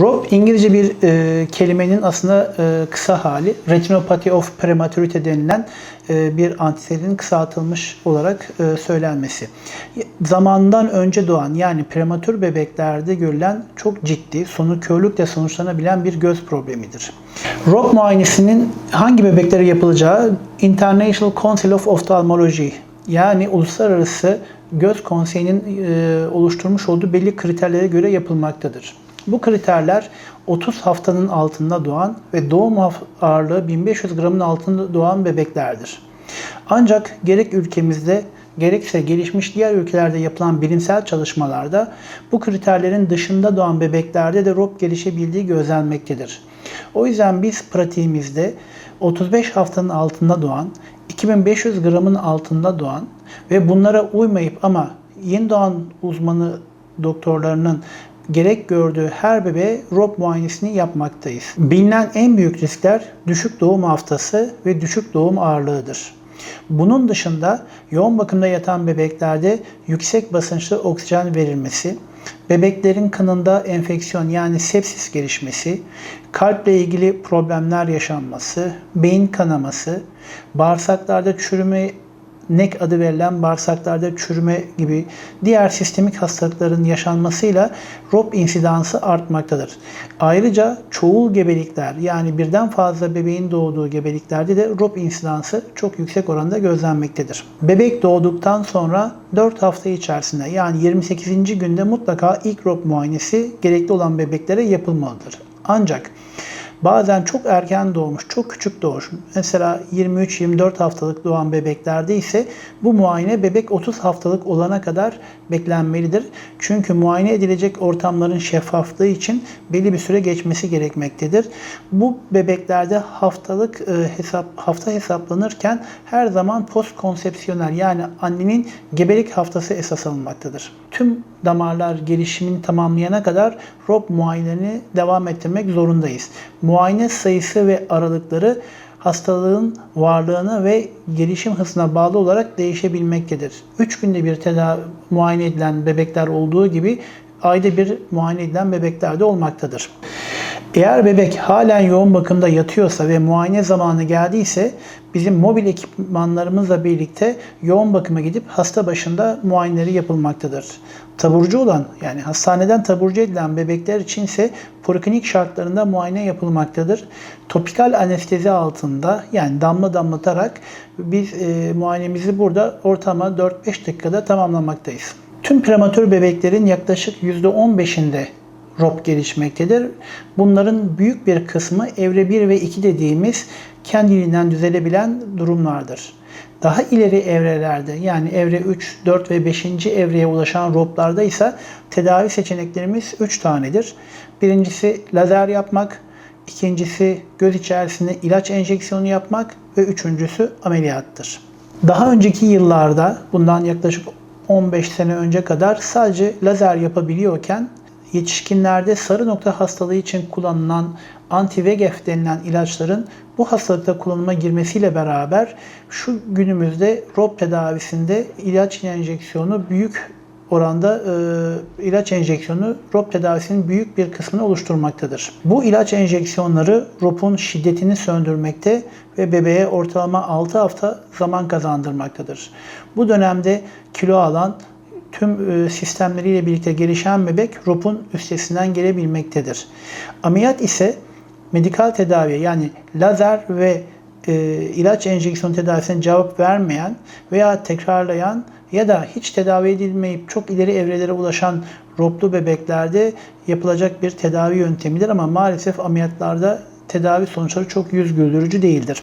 ROP İngilizce bir e, kelimenin aslında e, kısa hali. Retinopathy of prematurity denilen e, bir antiserin kısaltılmış olarak e, söylenmesi. Zamandan önce doğan yani prematür bebeklerde görülen çok ciddi, sonu körlükle sonuçlanabilen bir göz problemidir. ROP muayenesinin hangi bebeklere yapılacağı International Council of Ophthalmology yani Uluslararası Göz Konseyi'nin e, oluşturmuş olduğu belli kriterlere göre yapılmaktadır. Bu kriterler 30 haftanın altında doğan ve doğum ağırlığı 1500 gramın altında doğan bebeklerdir. Ancak gerek ülkemizde gerekse gelişmiş diğer ülkelerde yapılan bilimsel çalışmalarda bu kriterlerin dışında doğan bebeklerde de ROP gelişebildiği gözlenmektedir. O yüzden biz pratiğimizde 35 haftanın altında doğan, 2500 gramın altında doğan ve bunlara uymayıp ama yeni doğan uzmanı doktorlarının gerek gördüğü her bebeğe ROP muayenesini yapmaktayız. Bilinen en büyük riskler düşük doğum haftası ve düşük doğum ağırlığıdır. Bunun dışında yoğun bakımda yatan bebeklerde yüksek basınçlı oksijen verilmesi, bebeklerin kanında enfeksiyon yani sepsis gelişmesi, kalple ilgili problemler yaşanması, beyin kanaması, bağırsaklarda çürüme nek adı verilen bağırsaklarda çürüme gibi diğer sistemik hastalıkların yaşanmasıyla ROP insidansı artmaktadır. Ayrıca çoğul gebelikler yani birden fazla bebeğin doğduğu gebeliklerde de ROP insidansı çok yüksek oranda gözlenmektedir. Bebek doğduktan sonra 4 hafta içerisinde yani 28. günde mutlaka ilk ROP muayenesi gerekli olan bebeklere yapılmalıdır. Ancak Bazen çok erken doğmuş, çok küçük doğmuş. Mesela 23-24 haftalık doğan bebeklerde ise bu muayene bebek 30 haftalık olana kadar beklenmelidir. Çünkü muayene edilecek ortamların şeffaflığı için belli bir süre geçmesi gerekmektedir. Bu bebeklerde haftalık e, hesap hafta hesaplanırken her zaman post konsepsiyonel yani annenin gebelik haftası esas alınmaktadır. Tüm damarlar gelişimini tamamlayana kadar ROP muayenelerini devam ettirmek zorundayız. Muayene sayısı ve aralıkları hastalığın varlığına ve gelişim hızına bağlı olarak değişebilmektedir. 3 günde bir tedavi muayene edilen bebekler olduğu gibi ayda bir muayene edilen bebekler de olmaktadır. Eğer bebek halen yoğun bakımda yatıyorsa ve muayene zamanı geldiyse bizim mobil ekipmanlarımızla birlikte yoğun bakıma gidip hasta başında muayeneleri yapılmaktadır. Taburcu olan yani hastaneden taburcu edilen bebekler için ise poliklinik şartlarında muayene yapılmaktadır. Topikal anestezi altında yani damla damlatarak biz e, muayenemizi burada ortama 4-5 dakikada tamamlamaktayız. Tüm prematür bebeklerin yaklaşık %15'inde ROP gelişmektedir. Bunların büyük bir kısmı evre 1 ve 2 dediğimiz kendiliğinden düzelebilen durumlardır. Daha ileri evrelerde yani evre 3, 4 ve 5. evreye ulaşan ROP'larda ise tedavi seçeneklerimiz 3 tanedir. Birincisi lazer yapmak, ikincisi göz içerisinde ilaç enjeksiyonu yapmak ve üçüncüsü ameliyattır. Daha önceki yıllarda bundan yaklaşık 15 sene önce kadar sadece lazer yapabiliyorken yetişkinlerde sarı nokta hastalığı için kullanılan anti-VEGF denilen ilaçların bu hastalıkta kullanıma girmesiyle beraber şu günümüzde ROP tedavisinde ilaç enjeksiyonu büyük oranda e, ilaç enjeksiyonu ROP tedavisinin büyük bir kısmını oluşturmaktadır. Bu ilaç enjeksiyonları ROP'un şiddetini söndürmekte ve bebeğe ortalama 6 hafta zaman kazandırmaktadır. Bu dönemde kilo alan tüm e, sistemleriyle birlikte gelişen bebek ROP'un üstesinden gelebilmektedir. Ameliyat ise medikal tedavi yani lazer ve e, ilaç enjeksiyon tedavisine cevap vermeyen veya tekrarlayan ya da hiç tedavi edilmeyip çok ileri evrelere ulaşan ROP'lu bebeklerde yapılacak bir tedavi yöntemidir ama maalesef ameliyatlarda tedavi sonuçları çok yüz güldürücü değildir.